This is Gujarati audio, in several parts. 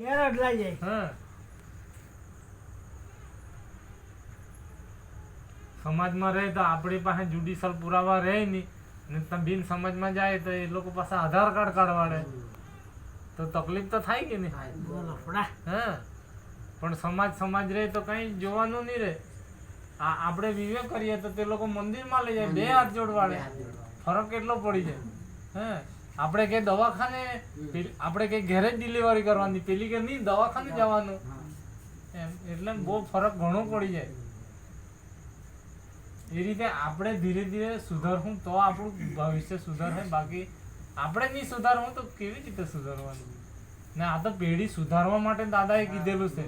ઘેર અડલાઈ જાય હા. સમાજમાં રહે તો આપણી પાસે જ્યુડિશિયલ પુરાવા રહે નહીં. ને તમે બિન સમાજમાં જાય તો એ લોકો પાસે આધાર કાર્ડ કાઢવાડે. તો તકલીફ તો થાય કે નહીં? હા. પણ સમાજ સમાજ રહે તો કંઈ જોવાનું નહીં રહે. આ આપણે વિવેક કરીએ તો તે લોકો મંદિરમાં લઈ જાય બે હાથ જોડવાડે. ફરક કેટલો પડી જાય. હે. આપણે કે દવાખાને આપણે કે ઘરે જ ડિલિવરી કરવાની. પેલી કે નહીં દવાખાને જવાનું. એમ એટલે બહુ ફરક ઘણો પડી જાય. એ રીતે આપણે ધીરે ધીરે સુધરવું તો આપણું ભવિષ્ય સુધરશે. બાકી આપણે નહીં સુધારવું તો કેવી રીતે સુધારવાનું? ને આ તો પેઢી સુધારવા માટે દાદાએ કીધેલું છે.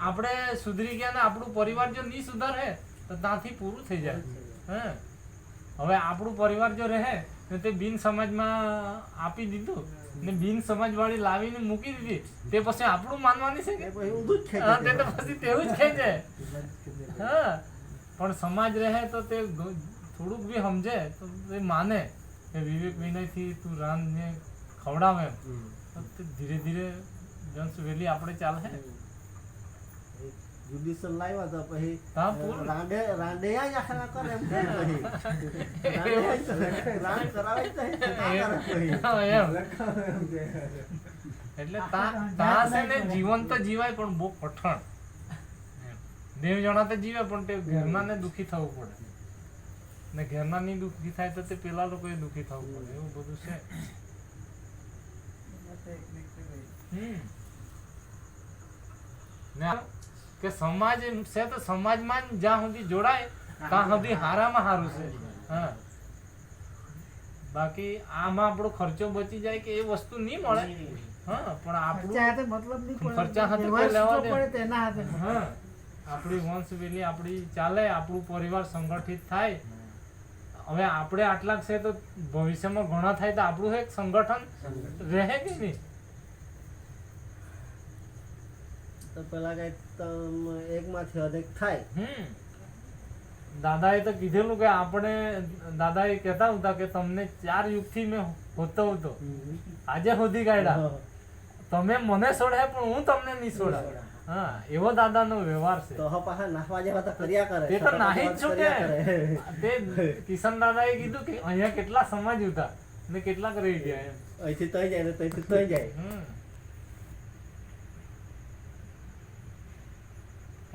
આપણે સુધરી ગયા ને આપણું પરિવાર જો નહીં સુધારે તો ત્યાંથી પૂરું થઈ જાય. હે? હવે આપણું પરિવાર જો રહે ને તે બિન સમાજમાં આપી દીધું. ને બિન સમાજવાળી લાવીને મૂકી દીધી. તે પછી આપણું માનવાની છે કે? તે તો પછી તેવું જ ખેંચે. હા પણ સમાજ રહે તો તે થોડુંક બી સમજે તો તે માને કે વિવેક વિનયથી તું રાંધને ખવડાવે તો ધીરે ધીરે જન્સ વેલી આપણે ચાલે જ્યુડિશિયલ લાવ્યા તો પછી. રાંડે રાંડે જ આખા કરે એમ કે પછી રાંડે કરાવે. હા, એટલે તા તા છે ને જીવન તો જીવાય પણ બહુ કઠણ. દેવ જણા તો જીવે પણ તે ઘરના ને દુખી થવું પડે ને ઘરના ની દુખી થાય તો તે પેલા લોકોએ દુખી થવું પડે એવું બધું છે હમ. ને કે સમાજ છે તો સમાજમાં જ્યાં સુધી જોડાય ત્યાં સુધી હારામાં હારું છે. હા. બાકી આમાં આપણો ખર્ચો બચી જાય કે એ વસ્તુ નહીં મળે. હા પણ આપણું મતલબ નહીં ખર્ચા હાથે કોઈ લેવા દે. પડે તેના હાથે હા. આપણી વંશવેલી આપણી ચાલે આપણું પરિવાર સંગઠિત થાય. હવે આપણે આટલા છે તો ભવિષ્યમાં ઘણા થાય તો આપણું એક સંગઠન. રહે કે નહીં? તો પેલા કઈ એકમાંથી અધિક થાય. દાદા દાદાએ તો કીધેલું કે આપણે દાદા એ કહેતા હતા કે તમને ચાર યુગથી મેં હોતો હતો. આજે સુધી કાઢ્યા. તમે મને છોડે પણ હું તમને નહીં છોડા હા એવો દાદાનો વ્યવહાર છે. તો પાછા નાખવા જેવા તો કર્યા કરે. તે તો નાહી જ. છૂટે તે કિશન દાદાએ કીધું કે અહીંયા કેટલા સમાજ હતા. ને કેટલાક રહી ગયા એમ. અહીંથી તઈ જાય ને તઈથી તઈ જાય.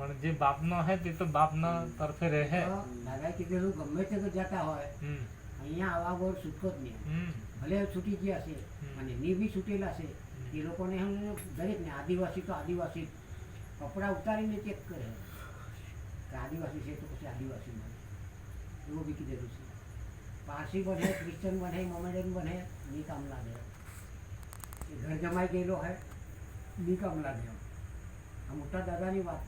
પણ જે બાપનો હે તે તો બાપના તરફે રહે. દાદા કીધેલું ગમે તે તો જતા હોય અહીંયા આવા બોર છૂટકો જ નહીં. ભલે છૂટી ગયા છે અને ની બી છૂટેલા છે. એ લોકોને દરેકને આદિવાસી તો આદિવાસી કપડાં ઉતારીને ચેક કરે. કે આદિવાસી છે તો પછી આદિવાસી બને એવું બી કીધેલું છે. પારસી બને ક્રિશ્ચન બને મોમેડન બને ની કામ લાગે. એ ઘર જમાઈ ગયેલો હે ની કામ લાગે. આ મોટા દાદાની વાત.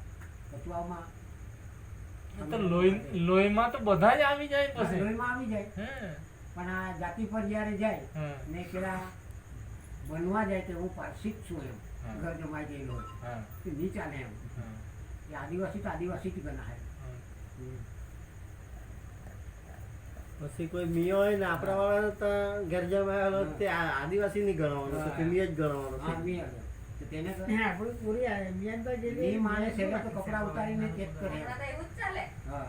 કચવામાં તો લોહી લોહીમાં તો બધા જ આવી જાય પછી. લોહીમાં આવી જાય. પણ આ જાતિ પર જ્યારે જાય ને પેલા બનવા જાય તો હું પારસિક જ છું એમ. ઘર જમાઈ ગયેલો કે નહીં ચાલે એમ. એ આદિવાસી તો આદિવાસી જ હા. પછી કોઈ મિયો હોય ને આપણા વાળા તો ઘેર જમાયેલો તે આદિવાસી નહીં ગણવાનો મિયો જ ગણવાનો હા, મી આવે. તો તેને તો પૂરી આ મિયાન જે નહીં માને તો કપડાં ઉતારીને ચેક કરે હા.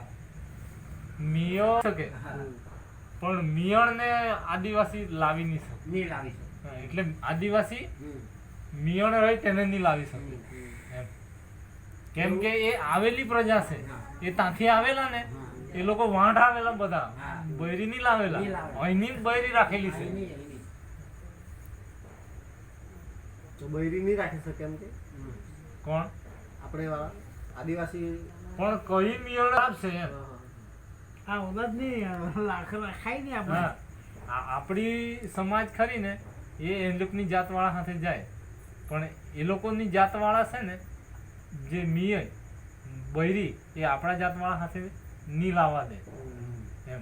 મિયો શકે પણ મિયણ ને આદિવાસી લાવી નહીં શકે. નહીં લાવી શકે. એટલે આદિવાસી મિયણ રહી તેને નહીં લાવી શકે. કેમ કે એ આવેલી પ્રજા છે. એ ત્યાંથી આવેલા ને એ લોકો વાંઢ આવેલા બધા. બૈરી નહીં લાવેલા. નહીં અહીંની બૈરી રાખેલી છે નહીં, એ નહીં. તો બૈરી નહીં રાખી શકે એમ કે. કોણ? આપણે વાળા. આદિવાસી. પણ કઈ મિયણ આપશે એમ. આ ઓલાદ નહીં લાખ ખાઈ નહીં આપણે. આપણી સમાજ ખરી ને એ એ લોકોની જાતવાળા સાથે જાય. પણ એ લોકોની જાતવાળા છે ને જે મિય બૈરી એ આપણા જાતવાળા સાથે નહીં લાવવા દે. એમ.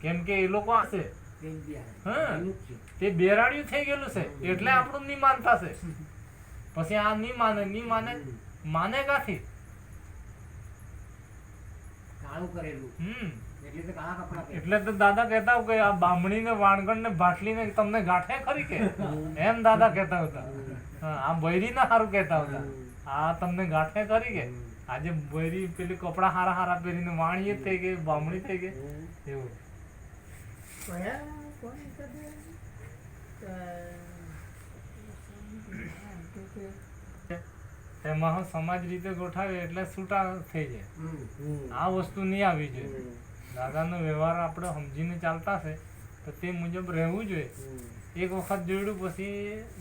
કેમ કે એ લોકો હશે. હા. તે બેરાડ્યું થઈ ગયેલું છે. એટલે આપણું નહીં માનતા છે પછી આ નહીં માને નહીં માને માને કાથી? કાળું કરેલું. હમ. એટલે તો. એટલે દાદા કહેતા કે આ બામણી ને વાણગણ ને ભાટલી ને તમને ગાંઠે ખરી કે? એમ દાદા કહેતા હતા. આ બૈરી ના સારું કહેતા હતા. આ તમને ગાંઠે ખરી કે? આજે બૈરી પેલી કપડા હારા હારા પહેરીને વાણીએ થઈ ગઈ બામણી થઈ ગઈ. એવું. કોણ કદે? હું સમાજ રીતે ગોઠાવે એટલે છૂટા થઈ જાય. આ વસ્તુ નહીં આવી જોઈએ. દાદાનો વ્યવહાર આપણે સમજીને ચાલતા છે. તો તે મુજબ રહેવું જોઈએ. એક વખત જોડ્યું પછી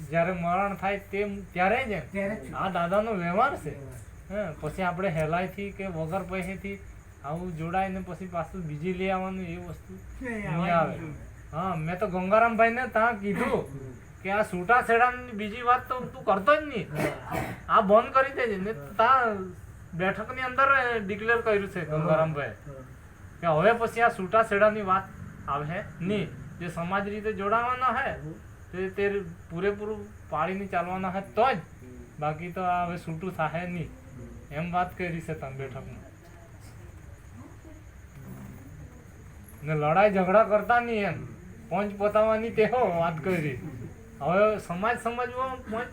જ્યારે મરણ થાય તે ત્યારે જ એમ. આ દાદાનો વ્યવહાર છે. હા પછી આપણે હેલાઈથી કે વગર પૈસેથી આવું જોડાઈને પછી પાછું બીજી લઈ આવવાનું એ વસ્તુ નહીં આવે. હા મેં તો ગંગારામભાઈને ત્યાં કીધું કે આ છૂટા છેડા બીજી વાત તો તું કરતો જ નહીં. આ બંધ કરી દેજે ને ત્યાં બેઠકની અંદર ડિક્લેર કર્યું છે ગંગારામભાઈ કે હવે પછી આ છૂટા છેડાની વાત આવે નહીં. જે સમાજ રીતે જોડાવાના હે તે તે પૂરેપૂરું પાડીને ચાલવાના હે તો જ. બાકી તો આ હવે છૂટું થાય નહીં. એમ વાત કરી છે તમે બેઠકમાં. ને લડાઈ ઝઘડા કરતા નહીં એમ. પંચ પતાવવાની તેહો વાત કરી. હવે સમાજ સમજવા પંચ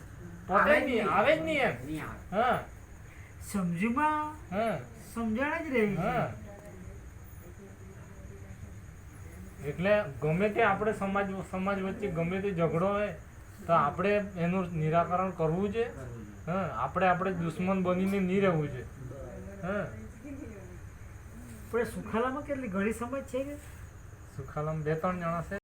પતે નહીં આવે જ નહીં એમ. હા. સમજુમાં હા. સમજણ જ રહેવી હા. એટલે ગમે તે આપણે સમાજ સમાજ વચ્ચે ગમે તે ઝઘડો હોય તો આપણે એનું નિરાકરણ કરવું છે. હા આપણે આપણે દુશ્મન બનીને નહીં રહેવું છે. હા. પણ સુખાલામાં કેટલી ઘણી સમજ છે કે? સુખાલામ બે ત્રણ જણા છે.